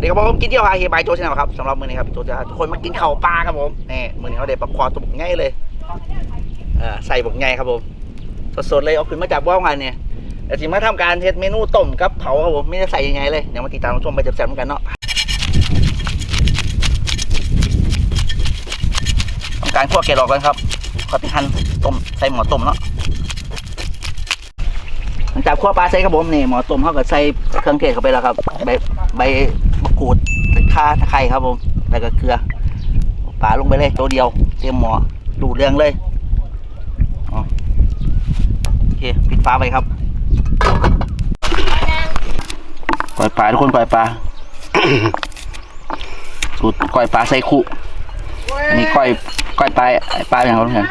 วัสดีครับผมกินเที่ยวหาเฮบายโจชแนลครับสำหรับมือนี้ครับโจจะทุกคนมากินข้าปลาครับผมนี่มือนี้เขาได้ปลาคอตัวบกง่ายเลยเออใส่บกง่ายครับผมสดๆเลยเอาขึ้นมาจากบ่อกันเนี่ยเดี๋ยวจิมาทำการเฮ็ดเมนูต้มกับเผาครับผมไม่ได้ใส่ยังไงเลยเดี๋ยวมาติดตามชมไปแซ่บๆกันเนาะทำการคั่วเกล็ดออกกันครับขอไปหั่นต้มใส่หม้อต้มเนาะหลังจากคั่วปลาใส่ครับผมนี่หม้อต้มเขาก็ใส่เครื่องเทศเข้าไปแล้วครับใบใบ มะกรูดข่าตะไคร้ครับผม แล้วก็เกลือปลาลงไปเลยตัวเดียว เตรียมหม้อดูดเรื่องเลยอ๋อโอเคปิดฝาไปครับก่อยปลาทุกคนก่อยปลาสูตรก่อยปลาใส่คุอันนี้ก้อยก้อยปลาไอ้ปลาอย่างไรกัน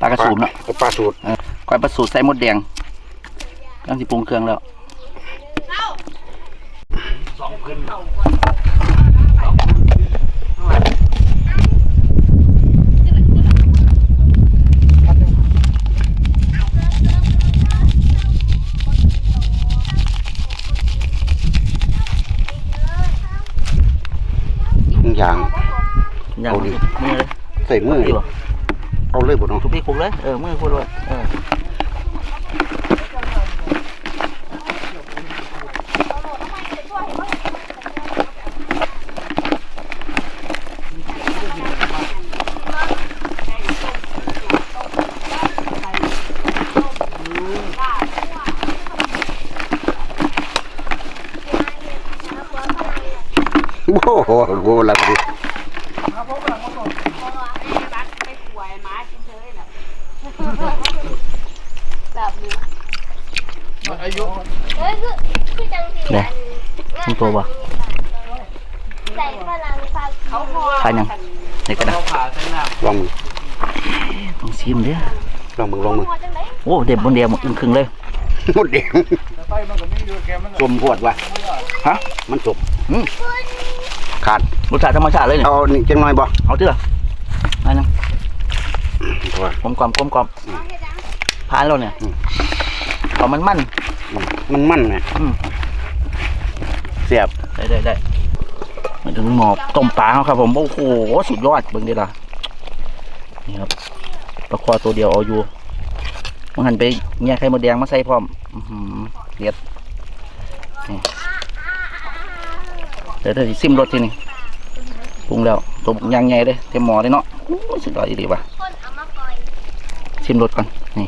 ปลากระสูมเนาะปลาสูตรก้อยปลาสูตรใส่มดแดงกำลังสิปรุงเครื่องแล้ว ทุกอย่างอย่างเอาดิมือเลยใส่มือดีป่ะเอาเลยบ่น้องทุบพี่คุกเลย เออ มือคุกเลยเออ โอ้โหโหละดิเอ้ยคือคือจังสีเนี่ยมันตัวป่ะใส่ฝรั่งฟักเขาพอทานยังไหนกันนะลองมือต้องชิมเด้อลองมือลองมือพอจังไหโอ้เด็บบนเดียวหมดอึ้งครึ่งเลยหมดแดงสมพวดวะฮะมันสมอืม ขาดรสชาติธรรมชาติเลยเนี่ยเอานี่จังหน่อยบ่เอาเถอะอันนึงว่ากลมกลมกลมกลมผ่านแล้วเนี่ยอืมเอามันมันอืมมันมันไงอืมเสียบได้ได้ได้มาถึงหมอต้มปลาเขาครับผมโอ้โหสุดยอดเบิ่งดิล่ะนี่ครับปลาคอตัวเดียวเอาอยู่มันหันไปแง่ไข่มดแดงมาใส่พร้อมอื้อหือเด็ดนี่ เดี๋ยวเดี๋ยวสิซิมรสทีนี่ปรุงแล้วตัวยางใหญ่เลยเต็มหม้อเลยเนาะสุดยอดดีว่ะคนเอามาปล่อยชิมรสก่อนนี่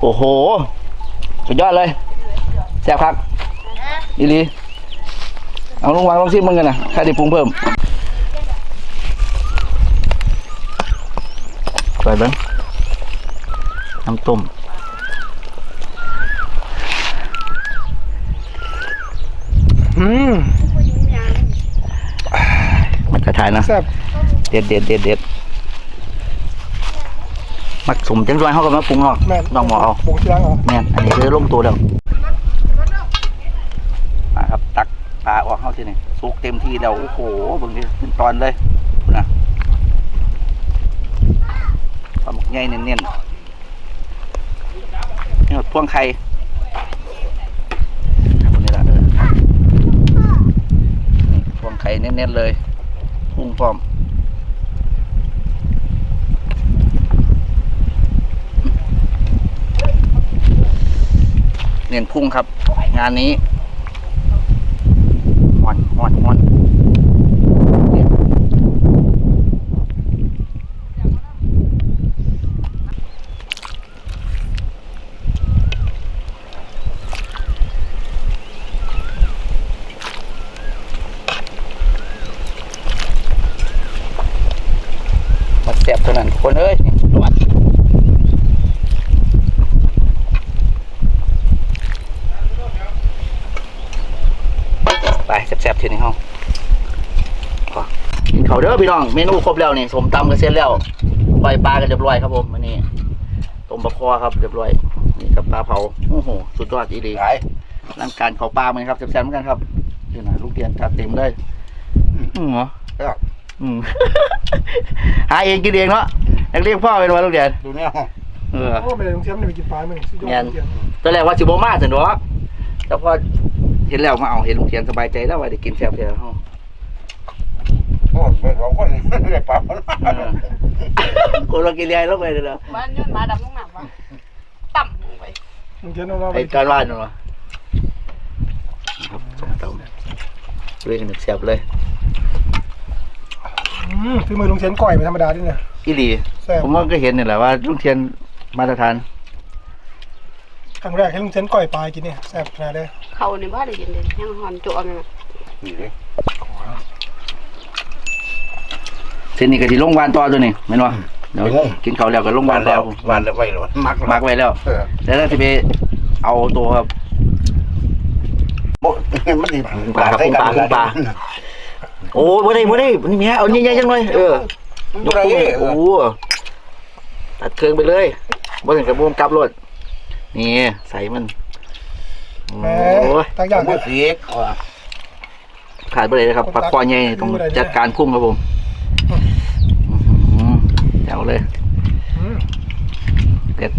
โอ้โหสุดยอดเลยแซ่บครับอีลีเอาลงวางลงซิมมึงกันนะใครได้ปรุงเพิ่มใส่เบิ้งน้ำต้ม อืมมันกระทายนะแซ่บเด็ดเด็ดเด็ดเด็ดมักสมจังด้วยเขาก็มาปรุงเนาะแม่นลองหมอเอาปรุงทีหลังเหรอแม่นอันนี้คือลงตัวแล้วมาครับตักปลาออกเข้าที่นี่สุกเต็มที่แล้วโอ้โหเบางทีเป็นตอนเลยนะปลาหมึกใหญ่เน้นๆนี่หมดพวงไข่พวกนี้ละเออนี่พวงไข่เน้นๆเลยพุ่งพร้อมเน้นพุ่งครับ งานนี้หอนหอนหอนมาแสบเท่านั้นคนเอ้ยนี่รวด ไปแสบๆทีนี้เฮาขอกินเขาวเด้อพี่น้องเมนูครบแล้วนี่สมตำกันเสร็จแล้วปล่อยปลากันเรียบร้อยครับผมวันนี้ต้มปลาคอครับเรียบร้อยนี่กับปลาเผาโอ้โหสุดยอดอีดีขายร่างการเขาปลาเหมือนครับแซ่บๆเหมือนกันครับเดี๋ยวนะลูกเรียนจัดเต็มเลยอืมเหรอครับอืมหาเองกินเองเนาะนักเรียนพ่อเป็นวันลูกเรียนดูเนี่ยเออโอ้ไม่ได้ลงเทียมไม่ได้ไปกินปลาไม่ได้สุดยอดแม่นเทียมตอนแรกว่าสิบโมมาถึงหรอกแต่พอ เห็นแล้วมาเอาเห็นลุงเทียนสบายใจแล้วว่าได้กินแซ่บแล้วเฮาโอ้ไปสองคนได้ปลาเออคนเรากินเรียนลงไปเลยเหรอบ้านยนต์มาดำลงน้ำวะต่ำลงไปมึงเขียนเอามาไอ้การว่านนั่นวะครับสองเตาด้วยกันแซ่บเลยอืมคือมือลุงเขียนก่อยไม่ธรรมดาด้วยเนี่ยอีหลีแซ่บผมว่าก็เห็นนี่แหละว่าลุงเทียนมาตรฐานครั้งแรกให้ลุงเขียนก่อยปลากินเนี่ยแซ่บขนาดเลย เขาในบ้านได้ยินเลยยังหอนโจเอาเนี่ยนะนี่เลยเส้นนี้ก็ที่ลงวานต่อตัวนี้แม่นบ่เดี๋ยวกินข้าวแล้วก็ลงวานต่อวันแล้วไว้แล้วมักมักไว้แล้วเออแล้วเราจะไปเอาตัวครับโอ้มันนี่ปลาครับปลาปลาโอ้บ่ได้บ่ได้นี่แม่เอาใหญ่ๆจังเลยเออยกได้โอ้โหตัดเครื่องไปเลยบ่ถึงกับบ่มกลับรถนี่ใส่มันโอ้ แหมยตั้งอย่างบ่เนี่ยเสียกขาดไปเลยนะครับปลาคอใหญ่ต้องจัดการคุ้มครับผมอื้อหือแจ๋วเลยอืมเด็ด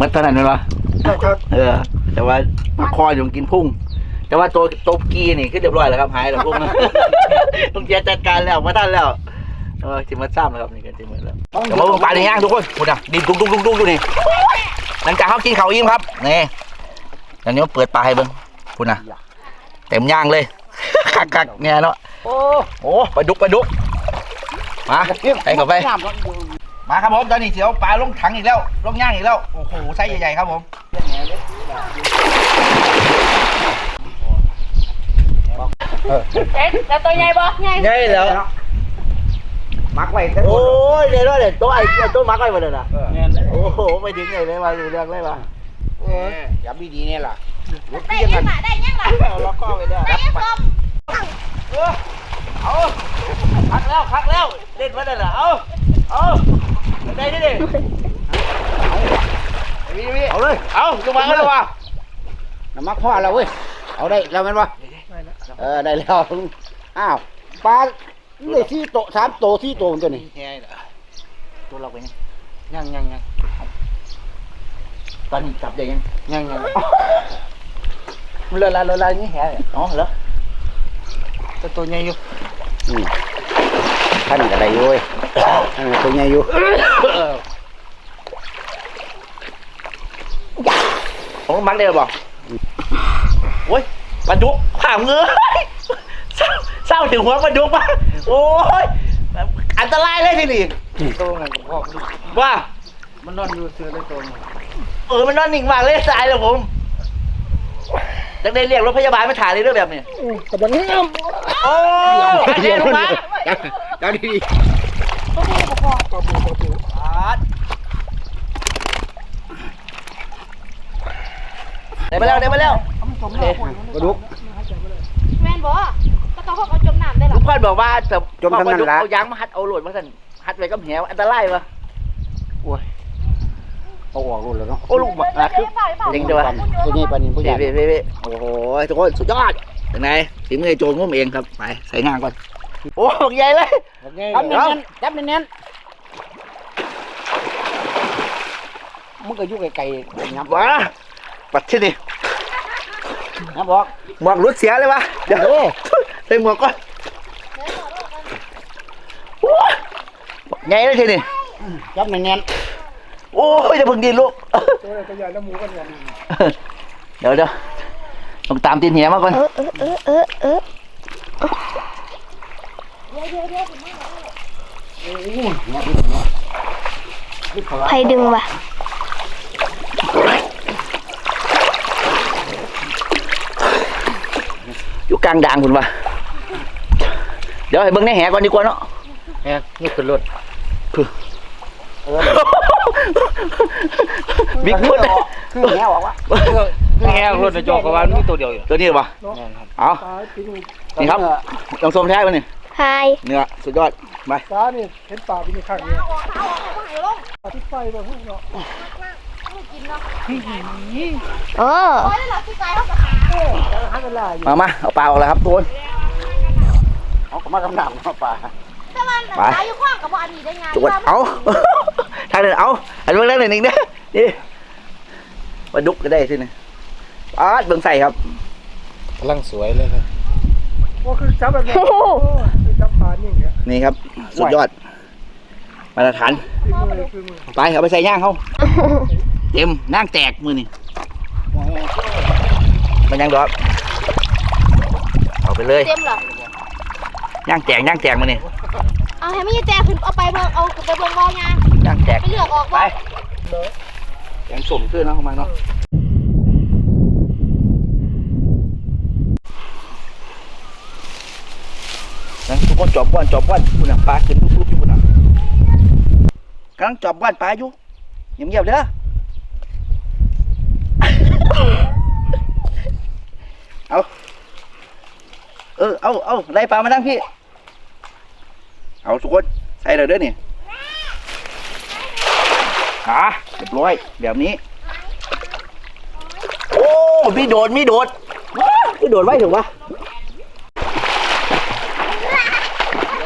มัดเท่านั้นเลยวะครับครับเออ แต่ว่าปลาคออยู่กินพุ่ง แต่ว่าตัวตัวกีนี่ขึ้นเรียบร้อยแล้วครับหายแล้วพุ่งต้องเจียจัดการแล้วมาทันแล้วเออจิมาซ้ำแล้วครับนี่กันจิมาแล้วเดี๋ยวมาเบิ่งปลาในย่างทุกคนคุณอะดินดุกดุกดุกดุกอยู่นี่หลังจากเขากินเขาวอิ่มครับนี่ อันนี้มาเปิดปลาให้เบิ่งคุณอะเต็มย่างเลยคักคักๆเนี่ยเนาะโอ้โอ้ปลาดุกปลาดุกมาไปเข้าไปน้ำร้อนอยู่มาครับผมตอนนี้เสียวปลาลงถังอีกแล้วลงย่างอีกแล้วโอ้โหไซส์ใหญ่ๆครับผมเอ๊ะแล้วตัวใหญ่บ่ใหญ่ใหญ่แล้วมักไว้แต่โอ้ยเดี๋ยวเดี๋ยวตัวไอ้ตัวมักไว้หมดเลยนะเออโอ้โหไปถึงไหนเลยมาดูเรื่องเลยมา อย่าบีดีเนี่ยล่ะได้ยังล่ะได้ยังล่ะล็อกข้อไปเนี่ยได้ยังคมเอาคักแล้วคักแล้วเล่นมาได้เหรอเอาเอาได้ดิดิเอาเลยเอาลงมาก็ได้วะน้ำมักพ่อแล้วเว้ยเอาได้แล้วม่นบ่เออได้แล้วอ้าวปลาเลยที่โตสามโตที่โตตัวนี้แง่เหรอตัวเราไปยังยังยังยัง ตอนนี้จับได้ยังยังยังมันละลายละลายนี่แห่อ๋อเหรอตัวตัวใหญ่อยู่อืมท่านก็ได้อยู่เว้ยท่านก็ตัวใหญ่อยู่ผมมักได้หรือเปล่าโอ้ยปลาดุกผ่าเงือเศร้าเศร้าถึงหัวปลาดุกปะโอ้ยอันตรายเลยทีนี่ตัวนั้นพ่อว่ามันนอนอยู่เสือเลยตัวนี้ เออมันนอนนิ่งมากเลยตายแล้วผมจังได้เรียกรถพยาบาลมาถ่ายเลยเรื่องแบบนี้อืมกับวันนี้โอ้ยหายใจลงมาเจ้าดีปลาบูปลาบูได้มาแล้วได้มาแล้วเอามันจมน้ำก่อนกระดูกแม่นบ่ก็ต้องเขาจมน้ำได้หรลุองพ่อบอกว่าจะจมทั้งนั้นปลาดุกละเอายางมาหัดเอาโหลดมาสั่นหัดไว้กับแหวอันตรายปะ เอาออกรุ่นแล้วเนาะโอ้ลูกบอกอะคือจริงด้วยวะตัวนี้ปลานินผู้ใหญ่เว้ยเว้ยเว้ยโอ้โหทุกคนสุดยอดยังไงถึงมือโจงงมเองครับไปใส่งานก่อนโอ้ใหญ่เลยจับเน้นๆจับเน้นๆมันก็อยู่ไกลๆนับว้าปัดที่นี่นับบอกหมวกรุดเสียเลยวะเดี๋ยวใส่หมวกก่อนโอ้ยใหญ่เลยทีนี่จับเน้น โอ้ยจะพึ่งดินลูกตัวอะไรตัวใหญ่แล้วหมูกันเนี่ยเดี๋ยวเดี๋ยวต้องตามตีนเหียมาก่อนเออเออเออเออใครดึงวะอยู่กลางด่างคุณวะเดี๋ยวให้เบิ่งในแหก่อนดีกว่าเนาะๆเนี่ยนี่คือรถ บิ๊กฟุตคือแหวออกวะคือแง่รถในจอกกว่ามีตัวเดียวอยู่ตัวนี้วะเอาปลาปิ้งนี่ครับลองชมแท้ป่ะนี่ไฮเนื้อสุดยอดไปปลานี่เห็นปลาปิ้งข้างเนี่ยปลาที่ไฟแบบพวกเนาะโอ้ให้เวลาอยู่มามาเอาปลาออกแล้วครับทุกคนเอาก็มากำลังมาป่าแต่มันไปตายอยู่ข้างกับบ่อันนี้ได้ไงจวดเอาทางเดินเอาอันเบื้องแรกหนึ่งนี่นะนี่ ปลาดุกก็ได้สิเนี่ยอาดเบิ่งใส่ครับกำลังสวยเลยครับโอ้คือจับแบบนี้โอ้คือจับปลานี่อย่างเงี้ยนี่ครับ สุดยอดมาตรฐาน คือมือคือมือไปเอาไปใส่ย่างเขาเต็มนั่งแตกมือนี่มันยังดอกเอาไปเลยเต็มเหรอย่างแตกย่างแตกมือนี่เอาให้ไม่แจกขึ้นเอาไปเบิ่งเอาไปเบิ่งบอลไงย่างแตกไปเลือกออกไป บ่ยังสมขึ้นเนะของมันเนาะนะทุกคนจอบบ้านจอบบ้านคุณน่ะปลาขึ้นทุบๆอยู่คุณน่ะกำลังจอบบ้านปลาอยู่เงียบๆเด้อเอาเออเอาเอาไล่ปลามาดังพี่ เอาทุกคนใส่เลยเด้อนี่หา รียบร้อยแบบนี้ โอ้มีโดดมีโดดว้าวมีโดดไว้ถูกปะ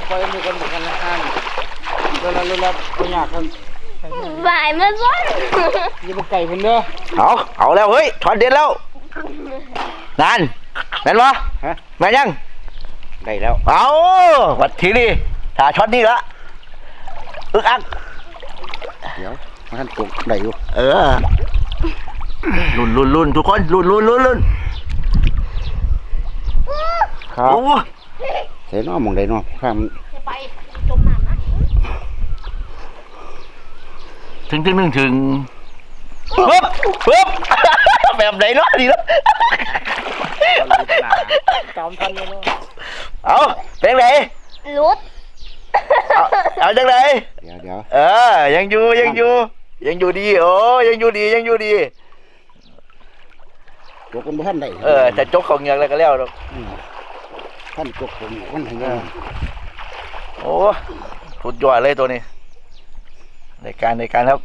ไปมือกันเหมือนกันนะท่านเวลาเวลาไปอยากกันบ่ายมาซ้อนอย่าไปไก่พุ่นเด้อเอาเอาแล้วเฮ้ยถอดเด็ดแล้วนั่นแม่นวะฮะแม่นยังได้แล้ว เอาวัดทีนี่ถ้าช็อตนี่ละอึกอักเดี๋ยวมา ท่านตกได้อยู่เออลุ่นลุ่นลุ่นทุกคนลุ่นลุ่นลุ่นลุ่นครับโอ้เห็นน้องมองได้เนาะข้ามจะไปจมน้ำนะถึงถึงถึงถึงปึ๊บปึ๊บแบบไหนเนาะดีเนาะตามทันเลยเนาะเอาเป็นไงรุดเอาเอาจังไหนเดี๋ยวเดี๋ยวเออยังอยู่ยังอยู่ ยังอยู่ดีโอ้ยังอยู่ดียังอยู่ดีตกกันบ่ท่านได้เออแต่จกของเงือกแล้วก็แล้วดอกมท่านตกผมมันให้เอเงินอโอ้สุดยอดเลยตัวนี้ในการในการครับ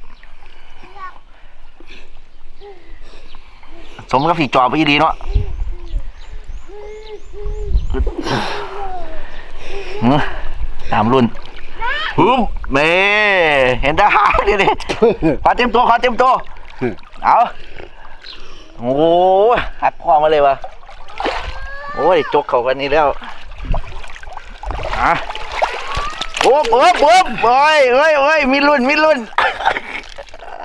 สมกับผีจอบไปดีเนาะหืมตามรุ่น ฮึมเมเห็นทหารนี่ดิขอเต็มตัวขอเต็มตัว เอาโอ้ยหักคอมาเลยวะโอ้ยจกเขากันนี่แล้วอะโอ้เบิบเบิบโอ้ยเอ้ยเอ้ยมีรุ่นมีรุ่น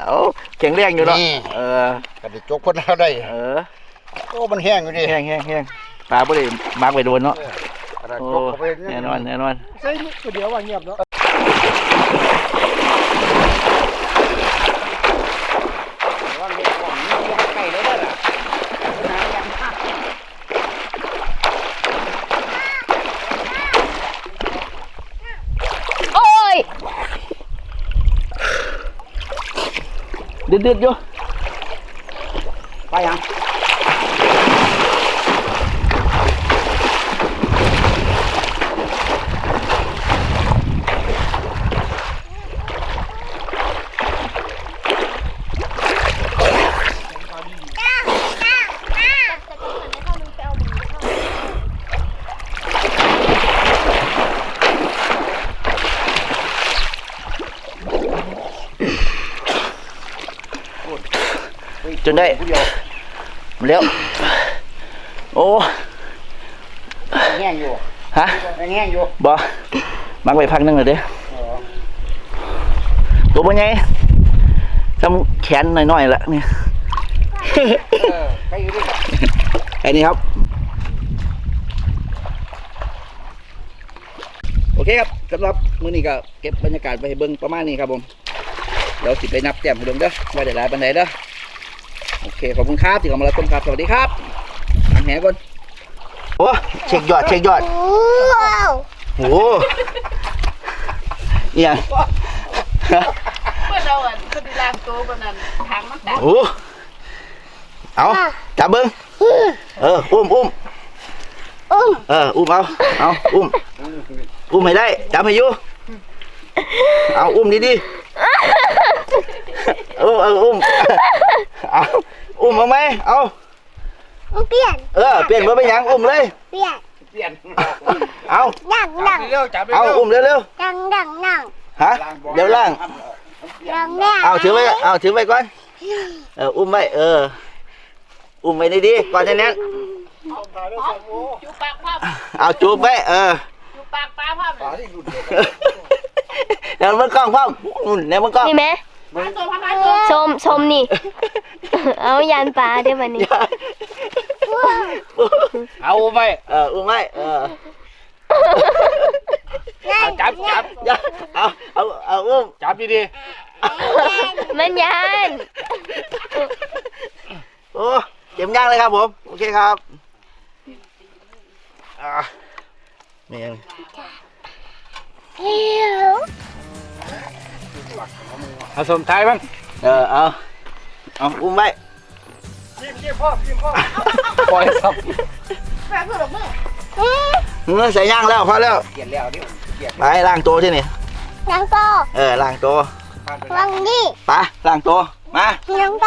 เอาแข็งแรงอยู่เนาะเออก็ได้จกคนแล้วได้เออโอ้มันแห้งอยู่ดิแห้งแห้งแห้งปลาบ่ได้มักไปโดนเนาะกระดาษโอ้จกเข้าไปแน่นอนแน่นอน ใช่ตัวเดียวว่าเงียบเนาะ ว่างเด็กของนี่ยังไก่เลยเด้อล่ะหายังหา โอ้ย เดืดเดือดอยู่ไปยัง จนได้ผู้เดียวมาเร็วโอ้แห้งอยู่ฮะแห้งอยู่บ่มักไปพักนึงเลยเด้อเออตัวเป็นไงจำแขนหน่อยๆละเนี่ยเออไปอยู่ดิไอ้นี่ครับ โอเคครับสำหรับมื้อนี้ก็เก็บบรรยากาศไปให้เบิ่งประมาณนี้ครับผมเดี๋ยวสิไปนับแต้มให้เบิ่งเด้อว่าได้หลายปานใดเด้อ โอเคขอบคุณครับที่เข้ามารับชมครับ สวัสดีครับอันแหก่อนโอ้เช็คยอดเช็คยอดว้าวโอ้เนี่ยเมื่อเราอะคือดีลางตัวบนนั้นทางมันแตกโอ้เอาจับเบิ้งเอออุ้มอุ้มอุ้มเอออุ้มเอาเอาอุ้มอุ้มให้ได้จับให้อยู่เอาอุ้มดีดีๆเออเอออุ้ม เอาอุ้มเอาไหมเอาเปลี่ยน เออเปลี่ยนมาเป็นหยังอุ้มเลย เปลี่ยน เปลี่ยนเอาดังดังเร็วจับเอาอุ้มเร็วดังดังดังๆฮะเดี๋ยวล่างดังดังเอาถือไว้เอาถือไว้ก่อนเอออุ้มไว้เออ อุ้มไว้ดีๆก่อนจะเนี้ยถ่ายได้สองโอ้จูปากภาพเอาจูบไว้เออ จูปากปลาภาพปลาที่หลุดเดียวเดี๋ยวมันกล้องพ่อมนุ่นเดี๋ยวมันกล้อง นี่ไหม ปลาตัวพันตัวชมชมนี่ เอายันปลาได้วันนี้อย่าเอาไปเอออุ้มไว้เออเอาจับจับอย่าเอาเอาเอาอุ้มจับดีมันยันโอ้เต็มย่างเลยครับผมโอเคครับอ่านี่ยังๆ เอาสมท้ายบ้างเออเอาเอาอุ้มไว้ยิ้มยิ้มพ่อยิ้มพ่อปล่อยสับแม่เพื่อนหรอมึงเงยใส่ย่างแล้วพอแล้วเกลียดแล้วเดี๋ยวเกลียดไปล้างตัวที่นี่ยังโตเออล้างตัววังนี่ไปล้างตัวมายังโต